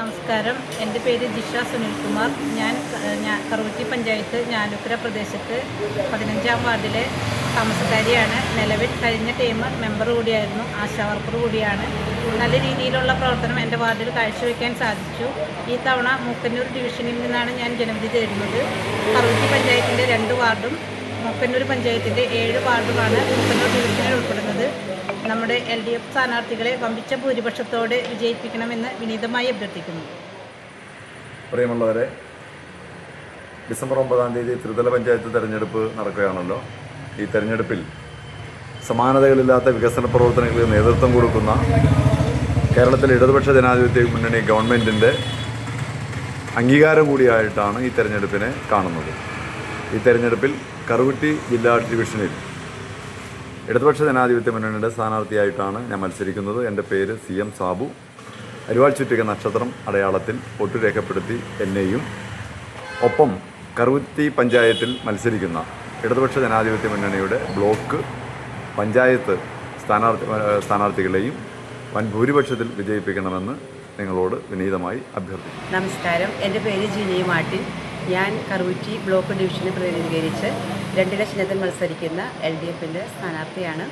നമസ്കാരം. എന്റെ പേര് ജിഷ സുനിൽകുമാർ. ഞാൻ ഞാൻ കറുവറ്റി പഞ്ചായത്ത് ഞാലുക്കര പ്രദേശത്ത് പതിനഞ്ചാം വാർഡിലെ താമസക്കാരിയാണ്. നിലവിൽ കഴിഞ്ഞ ടൈം മെമ്പർ കൂടിയായിരുന്നു ആശാ വർക്കർ കൂടിയാണ്. നല്ല രീതിയിലുള്ള പ്രവർത്തനം എന്റെ വാർഡിൽ കാഴ്ചവെക്കാൻ സാധിച്ചു. ഈ തവണ മൂക്കന്നൂർ ഡിവിഷനിൽ നിന്നാണ് ഞാൻ ജനവിധി തരുന്നത് കറുവറ്റി പഞ്ചായത്തിന്റെ രണ്ട് വാർഡും മൂക്കന്നൂർ പഞ്ചായത്തിന്റെ ഏഴ് വാർഡുമാണ് മൂക്കന്നൂർ ഡിവിഷനിൽ ഉൾപ്പെടുന്നത്. നമ്മുടെ എൽ ഡി എഫ് സ്ഥാനാർത്ഥികളെ വമ്പിച്ച ഭൂരിപക്ഷത്തോടെ വിജയിപ്പിക്കണമെന്ന് വിനീതമായി അഭ്യർത്ഥിക്കുന്നു. പ്രിയമുള്ളവരെ ഡിസംബർ ഒമ്പതാം തീയതി ത്രിതല പഞ്ചായത്ത് തെരഞ്ഞെടുപ്പ് നടക്കുകയാണല്ലോ. ഈ തെരഞ്ഞെടുപ്പിൽ സമാനതകളില്ലാത്ത വികസന പ്രവർത്തനങ്ങൾക്ക് നേതൃത്വം കൊടുക്കുന്ന കേരളത്തിലെ ഇടതുപക്ഷ ജനാധിപത്യ മുന്നണി ഗവൺമെന്റിന്റെ അംഗീകാരം കൂടിയായിട്ടാണ് ഈ തെരഞ്ഞെടുപ്പിനെ കാണുന്നത്. ഈ തെരഞ്ഞെടുപ്പിൽ കറുകുറ്റി ജില്ലാ ഡിവിഷനിൽ ഇടതുപക്ഷ ജനാധിപത്യ മുന്നണിയുടെ സ്ഥാനാർത്ഥിയായിട്ടാണ് ഞാൻ മത്സരിക്കുന്നത്. എന്റെ പേര് സി എം സാബു. അരുവാൾ ചുറ്റിക നക്ഷത്രം അടയാളത്തിൽ വോട്ട് രേഖപ്പെടുത്തി എന്നെയും ഒപ്പം കറുത്തി പഞ്ചായത്തിൽ മത്സരിക്കുന്ന ഇടതുപക്ഷ ജനാധിപത്യ മുന്നണിയുടെ ബ്ലോക്ക് പഞ്ചായത്ത് സ്ഥാനാർത്ഥി സ്ഥാനാർത്ഥികളെയും വൻ ഭൂരിപക്ഷത്തിൽ വിജയിപ്പിക്കണമെന്ന് നിങ്ങളോട് വിനീതമായി അഭ്യർത്ഥിക്കുന്നു. നമസ്കാരം. എന്റെ പേര് ജിനി മാർട്ടിൻ ഞാൻ കറൂറ്റി ബ്ലോക്ക് ഡിവിഷനെ പ്രതിനിധീകരിച്ച് രണ്ട് ലക്ഷത്തിൽ മത്സരിക്കുന്ന എൽ ഡി എഫിന്റെ സ്ഥാനാർത്ഥിയാണ്.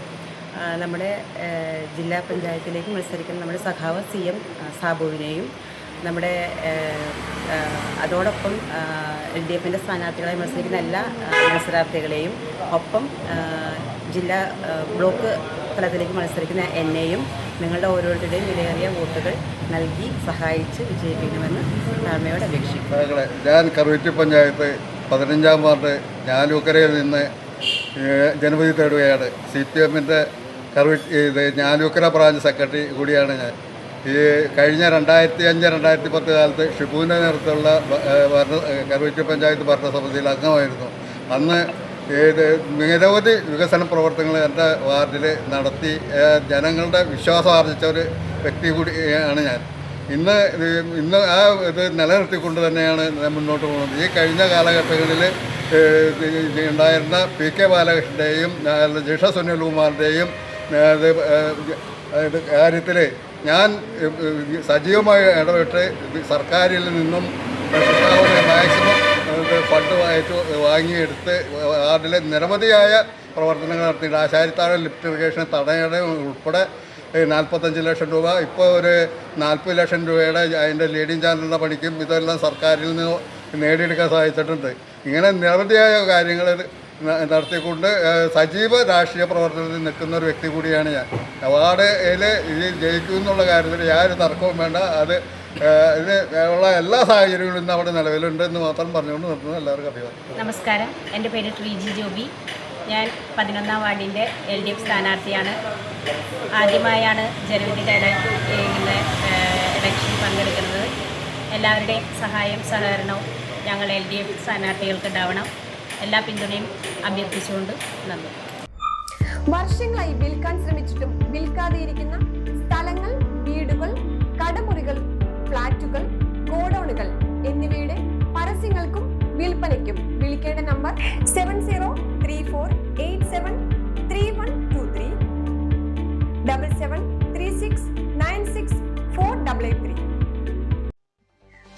നമ്മുടെ ജില്ലാ പഞ്ചായത്തിലേക്ക് മത്സരിക്കുന്ന നമ്മുടെ സഖാവ് സി എം സാബുവിനെയും നമ്മുടെ അതോടൊപ്പം എൽ ഡി എഫിന്റെ സ്ഥാനാർത്ഥികളായി മത്സരിക്കുന്ന എല്ലാ മത്സരാർത്ഥികളെയും ഒപ്പം ജില്ലാ ബ്ലോക്ക് തലത്തിലേക്ക് മത്സരിക്കുന്ന എന്നെയും നിങ്ങളുടെ ഓരോരുത്തരുടെയും വിലയേറിയ വോട്ടുകൾ നൽകി സഹായിച്ച് വിജയിപ്പിക്കണമെന്ന് താഴ്മയോട് അപേക്ഷിക്കും ഞാൻ കറുവറ്റി പഞ്ചായത്ത് പതിനഞ്ചാം വാർഡ് ഞാലൂക്കരയിൽ നിന്ന് ജനവിധി തേടുകയാണ്. സി പി എമ്മിന്റെ കറുവറ്റി ഇത് ഞാലൂക്കര ബ്രാഞ്ച് സെക്രട്ടറി കൂടിയാണ് ഞാൻ. ഈ കഴിഞ്ഞ രണ്ടായിരത്തി അഞ്ച് രണ്ടായിരത്തി പത്ത് കാലത്ത് ഷിബുവിന്റെ നേതൃത്വമുള്ള ഭരണ കറുവറ്റി പഞ്ചായത്ത് ഭരണസമിതിയിൽ അംഗമായിരുന്നു. അന്ന് നിരവധി വികസന പ്രവർത്തനങ്ങൾ എന്റെ വാർഡിൽ നടത്തി ജനങ്ങളുടെ വിശ്വാസം ആർജിച്ച ഒരു വ്യക്തി കൂടിയാണ് ഞാൻ. ഇന്ന് ഇന്ന് ആ ഇത് നിലനിർത്തിക്കൊണ്ട് തന്നെയാണ് മുന്നോട്ട് പോകുന്നത്. ഈ കഴിഞ്ഞ കാലഘട്ടങ്ങളിൽ ഉണ്ടായിരുന്ന പി കെ ബാലകൃഷ്ണന്റെയും ജിഷ സുനിൽകുമാറിന്റെയും കാര്യത്തിൽ ഞാൻ സജീവമായി ഇടപെട്ട് സർക്കാരിൽ നിന്നും മാക്സിമം ഫണ്ട് വാങ്ങിയെടുത്ത് വാർഡിലെ നിരവധിയായ പ്രവർത്തനങ്ങൾ നടത്തിയിട്ട് ആശാരിത്താഴം ലിഫ്റ്റ് ഇറിഗേഷൻ തടയണ ഉൾപ്പെടെ നാൽപ്പത്തഞ്ച് ലക്ഷം രൂപ. ഇപ്പോൾ ഒരു നാൽപ്പത് ലക്ഷം രൂപയുടെ അതിന്റെ ലീഡിങ് ചാനലിന്റെ പണിക്കും ഇതെല്ലാം സർക്കാരിൽ നിന്ന് നേടിയെടുക്കാൻ സാധിച്ചിട്ടുണ്ട്. ഇങ്ങനെ നിരവധിയായ കാര്യങ്ങൾ നടത്തിക്കൊണ്ട് സജീവ രാഷ്ട്രീയ പ്രവർത്തനത്തിൽ നിൽക്കുന്ന ഒരു വ്യക്തി കൂടിയാണ് ഞാൻ. അവാർഡിൽ ഇതിൽ ജയിക്കും എന്നുള്ള കാര്യത്തിൽ യാതൊരു തർക്കവും വേണ്ട. അത് ഉള്ള എല്ലാ സാഹചര്യങ്ങളും ഇന്ന് അവിടെ നിലവിലുണ്ട് എന്ന് മാത്രം പറഞ്ഞുകൊണ്ട് നിർത്തുന്നു. എല്ലാവർക്കും അഭിവാദ്യം നമസ്കാരം. എന്റെ പേര് ട്രീജി ജോബി. ഞാൻ പതിനൊന്നാം വാർഡിന്റെ എൽ ഡി എഫ് സ്ഥാനാർത്ഥിയാണ്. ആദ്യമായാണ് ജനവിധി തേടാൻ ഇങ്ങനെ ഇലക്ഷൻ പങ്കെടുക്കുന്നത്. എല്ലാവരുടെയും സഹായം സഹകരണവും ഞങ്ങൾ എൽ ഡി എഫ് സ്ഥാനാർത്ഥികൾക്ക് ഉണ്ടാവണം. എല്ലാ പിന്തുണയും അഭ്യർത്ഥിച്ചുകൊണ്ട് നന്ദി. വർഷങ്ങളായി വിൽക്കാൻ ശ്രമിച്ചിട്ടും വിൽക്കാതെയിരിക്കുന്ന സ്ഥലങ്ങൾ വിൽപ്പനയ്ക്കും വിളിക്കേണ്ട number seven zero three four eight seven three one two three double seven three six nine six four double eight three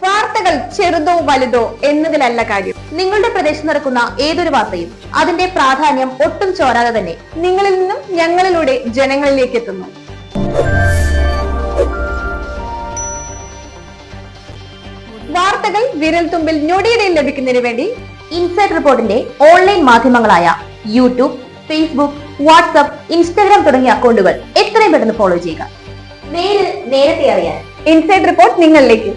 വാർത്തകൾ ചെറുതോ വലുതോ എന്നതിലല്ല കാര്യം. നിങ്ങളുടെ പ്രദേശത്ത് നടക്കുന്ന ഏതൊരു വാർത്തയും അതിന്റെ പ്രാധാന്യം ഒട്ടും ചോരാതെ തന്നെ നിങ്ങളിൽ നിന്നും ഞങ്ങളിലൂടെ ജനങ്ങളിലേക്ക് എത്തുന്നു. വിരൽ തുമ്പിൽ ഞൊടിയിടയിൽ ലഭിക്കുന്നതിന് വേണ്ടി ഇൻസൈഡ് റിപ്പോർട്ടിന്റെ ഓൺലൈൻ മാധ്യമങ്ങളായ യൂട്യൂബ് ഫേസ്ബുക്ക് വാട്സ്ആപ്പ് ഇൻസ്റ്റാഗ്രാം തുടങ്ങിയ അക്കൗണ്ടുകൾ എത്രയും പെട്ടെന്ന് ഫോളോ ചെയ്യുക. നേരിൽ നേരത്തെ അറിയാൻ ഇൻസൈഡ് റിപ്പോർട്ട് നിങ്ങളിലേക്ക്